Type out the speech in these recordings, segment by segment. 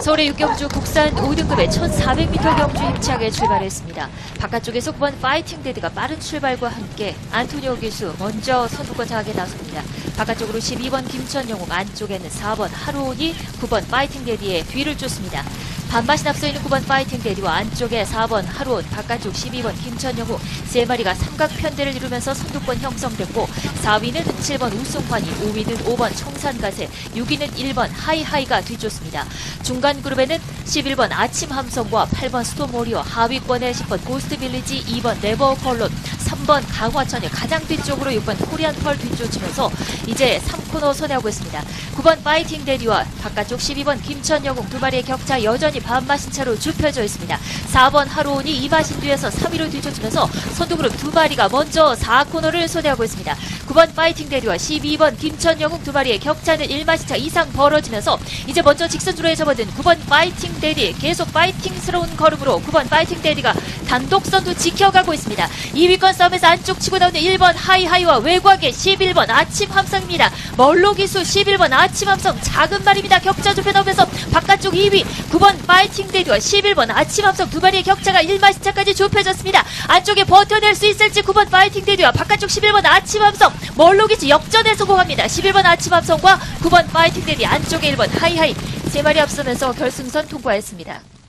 서울의 육경주 국산 5등급의 1400m 경주 힘차게 출발했습니다. 바깥쪽에서 9번 파이팅 데드가 빠른 출발과 함께 안토니오 기수 먼저 선두권 장악에 나섭니다. 바깥쪽으로 12번 김천영웅, 안쪽에는 4번 하루온이 9번 파이팅 데디의 뒤를 쫓습니다. 반바시 앞서 있는 9번 파이팅 데디와 안쪽에 4번 하루온, 바깥쪽 12번 김천영웅 세 마리가 삼각 편대를 이루면서 선두권 형성됐고 4위는 7번 우승환이, 5위는 5번 청산가세, 6위는 1번 하이하이가 뒤쫓습니다. 중간 그룹에는 11번 아침 함성과 8번 스톰 오리어, 하위권에 10번 고스트 빌리지, 2번 네버 컬론, 3번 강화천이 가장 뒤쪽으로 6번 코리안 펄 뒤쫓으면서 이제 3코너 선회하고 있습니다. 9번 파이팅 데디와 바깥쪽 12번 김천영웅 두 마리의 격차 여전히 반마신 차로 좁혀져 있습니다. 4번 하루온이 이마신 뒤에서 3위로 뒤쫓으면서 선두그룹 두 마리가 먼저 4코너를 선회하고 있습니다. 9번 파이팅 데디와 12번 김천영웅 두 마리의 격차는 1마신 차 이상 벌어지면서 이제 먼저 직선주로에 접어든 9번 파이팅 데디 계속 파이팅스러운 걸음으로 9번 파이팅 데디가 단독 선두 지켜가고 있습니다. 2위권 싸움에서 안쪽 치고 나오는 1번 하이하이와 외곽의 11번 아침 함성입니다. 멀로 기수 11번 아침 함성 작은 말입니다. 격차 좁혀 나오면서 바깥쪽 2위 9번 파이팅 데디와 11번 아침 함성 두 마리의 격차가 1마시 차까지 좁혀졌습니다. 안쪽에 버텨낼 수 있을지 9번 파이팅 데디와 바깥쪽 11번 아침 함성 멀로 기수 역전에 성공합니다. 11번 아침 함성과 9번 파이팅 데디 안쪽에 1번 하이하이 세 마리 앞서면서 결승선 통과했습니다.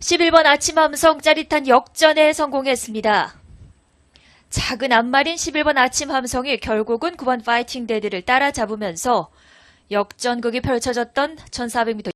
11번 아침 함성 짜릿한 역전에 성공했습니다. 작은 앞말인 11번 아침 함성이 결국은 9번 파이팅 데드를 따라잡으면서 역전극이 펼쳐졌던 1400m